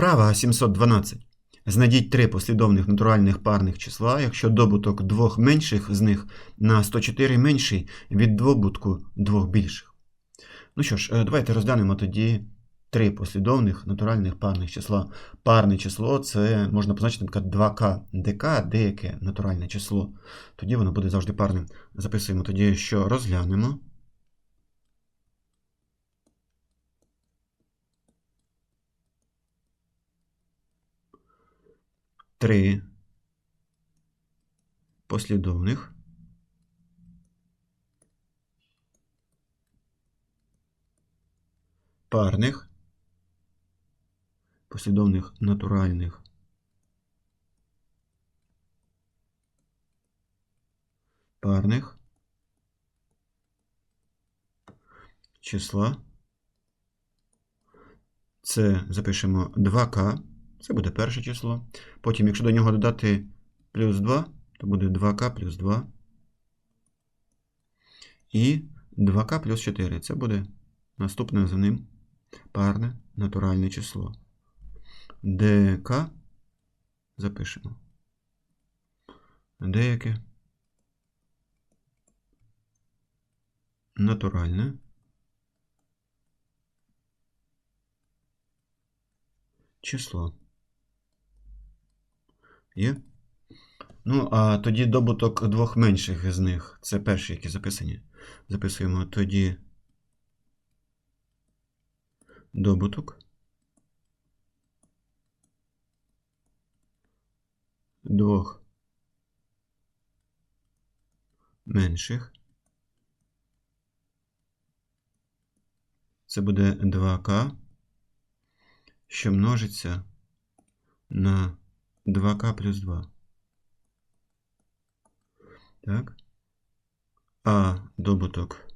Вправа 712. Знайдіть три послідовних натуральних парних числа, якщо добуток двох менших з них на 104 менший від добутку двох більших. Ну що ж, е, давайте розглянемо тоді три послідовних натуральних парних числа. Парне число це можна позначити, наприклад, 2К, де К деяке натуральне число. Тоді воно буде завжди парним. Записуємо тоді, що розглянемо. Три послідовних. Парних. Послідовних натуральних. Парних. Числа. Це запишемо 2К, це буде перше число. Потім, якщо до нього додати плюс 2, то буде 2К плюс 2. І 2К плюс 4. Це буде наступне за ним парне натуральне число. ДК запишемо. Деяке натуральне число. Є? Ну, а тоді добуток двох менших з них. Це перші, які записані. Записуємо тоді добуток. Двох менших. Це буде 2К, що множиться на 2К плюс 2. Так. А добуток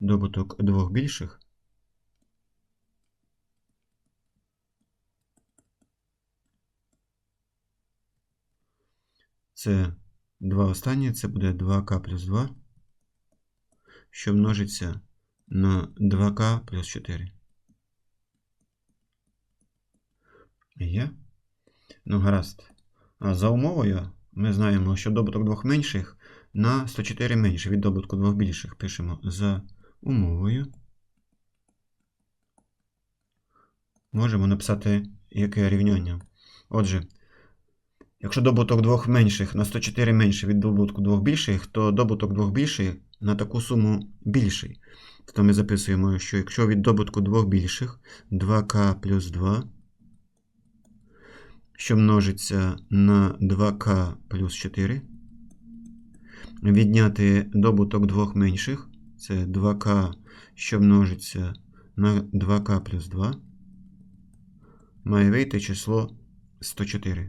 добуток двох більших це два останні, це буде 2К плюс 2, що множиться на 2К плюс 4. Є? Ну, гаразд. А за умовою ми знаємо, що добуток двох менших на 104 менше від добутку двох більших. Пишемо за умовою. Можемо написати яке рівняння. Отже, якщо добуток двох менших на 104 менше від добутку двох більших, то добуток двох більших на таку суму більший. Тобто ми записуємо, що якщо від добутку двох більших 2К плюс 2 що множиться на 2К плюс 4. Відняти добуток двох менших. Це 2К, що множиться на 2К плюс 2. Має вийти число 104.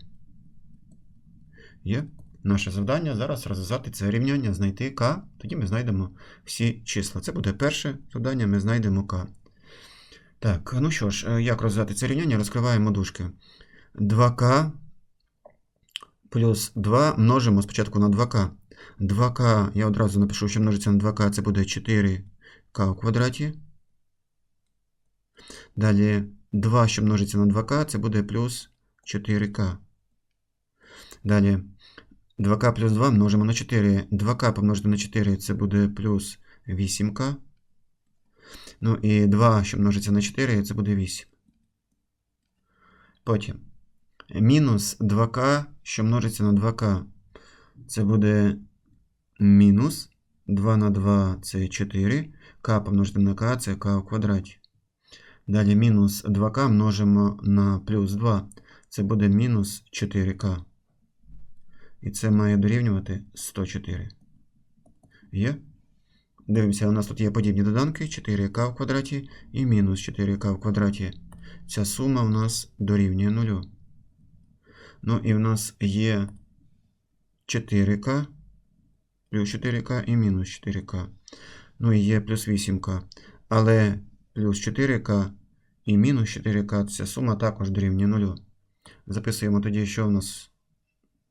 Є. Наше завдання зараз розв'язати це рівняння, знайти К, тоді ми знайдемо всі числа. Це буде перше завдання, ми знайдемо К. Так, ну що ж, як розв'язати це рівняння, розкриваємо дужки. 2К плюс 2 множимо спочатку на 2К. 2К, я одразу напишу, що множиться на 2К, це буде 4К у квадраті. Далі 2, що множиться на 2К, це буде плюс 4К. Далі 2К плюс 2 множимо на 4. 2К помножити на 4 це буде плюс 8К. Ну і 2, що множиться на 4, це буде 8. Потім мінус 2К, що множиться на 2К. Це буде мінус 2 на 2 це 4. К помножити на К це К у квадраті. Далі мінус 2К множимо на плюс 2. Це буде мінус 4К. І це має дорівнювати 104. Є? Дивимося, у нас тут є подібні доданки 4К в квадраті і мінус 4К в квадраті. Ця сума у нас дорівнює 0. Ну і в нас є 4К, плюс 4К і мінус 4К. Ну і є плюс 8К. Але плюс 4К і мінус 4К ця сума також дорівнює 0. Записуємо тоді, що в нас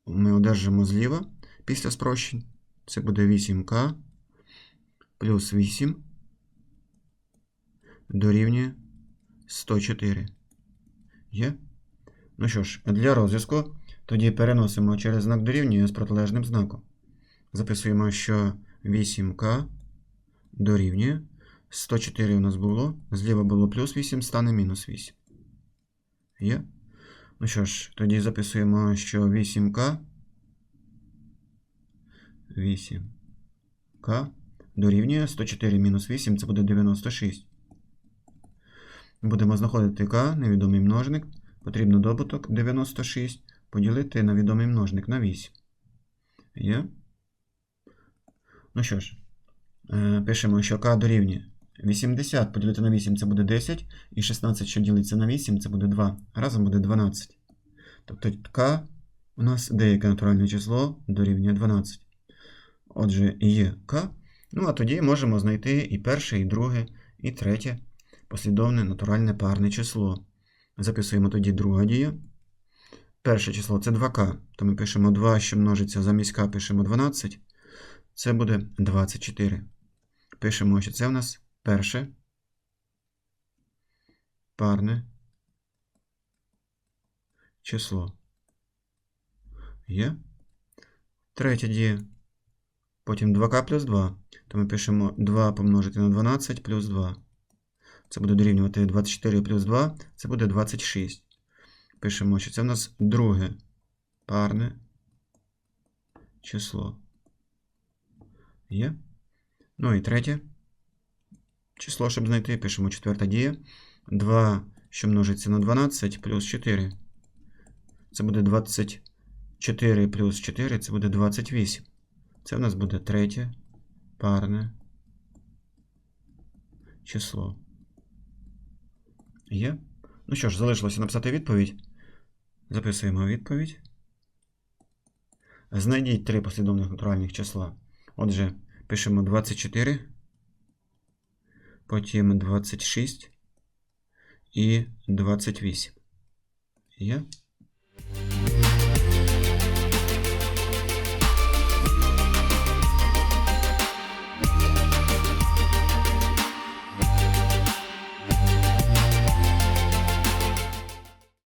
ми одержимо зліва після спрощень. Це буде 8К плюс 8 дорівнює 104. Є? Ну що ж, для розв'язку тоді переносимо через знак дорівнює з протилежним знаком. Записуємо, що 8К дорівнює 104 у нас було, зліва було плюс 8, стане мінус 8. Є? Ну що ж, тоді записуємо, що 8К 8К дорівнює 104 мінус 8, це буде 96. Будемо знаходити К, невідомий множник. Потрібно добуток 96 поділити на відомий множник на 8. Є? Ну що ж, е, пишемо, що К дорівнює 80 поділити на 8 це буде 10, і 16, що ділиться на 8, це буде 2. Разом буде 12. Тобто К у нас деяке натуральне число дорівнює 12. Отже, є К. Ну, а тоді можемо знайти і перше, і друге, і третє послідовне натуральне парне число. Записуємо тоді друга дія. Перше число це 2К. То ми пишемо 2, що множиться замість К, пишемо 12. Це буде 24. Пишемо, що це в нас перше парне число. Є. Третя дія. Потім 2К плюс 2. То ми пишемо 2 помножити на 12 плюс 2. Це буде дорівнювати 24 плюс 2, це буде 26. Пишемо, що це в нас друге парне число. Є. Ну і третє число, щоб знайти, пишемо четверта дія. 2, що множиться на 12, плюс 4. Це буде 24 плюс 4, це буде 28. Це в нас буде третє парне число. Є. Ну що ж, залишилося написати відповідь. Записуємо відповідь. Знайдіть три послідовних натуральних числа. Отже, пишемо 24, потім 26 і 28. Є?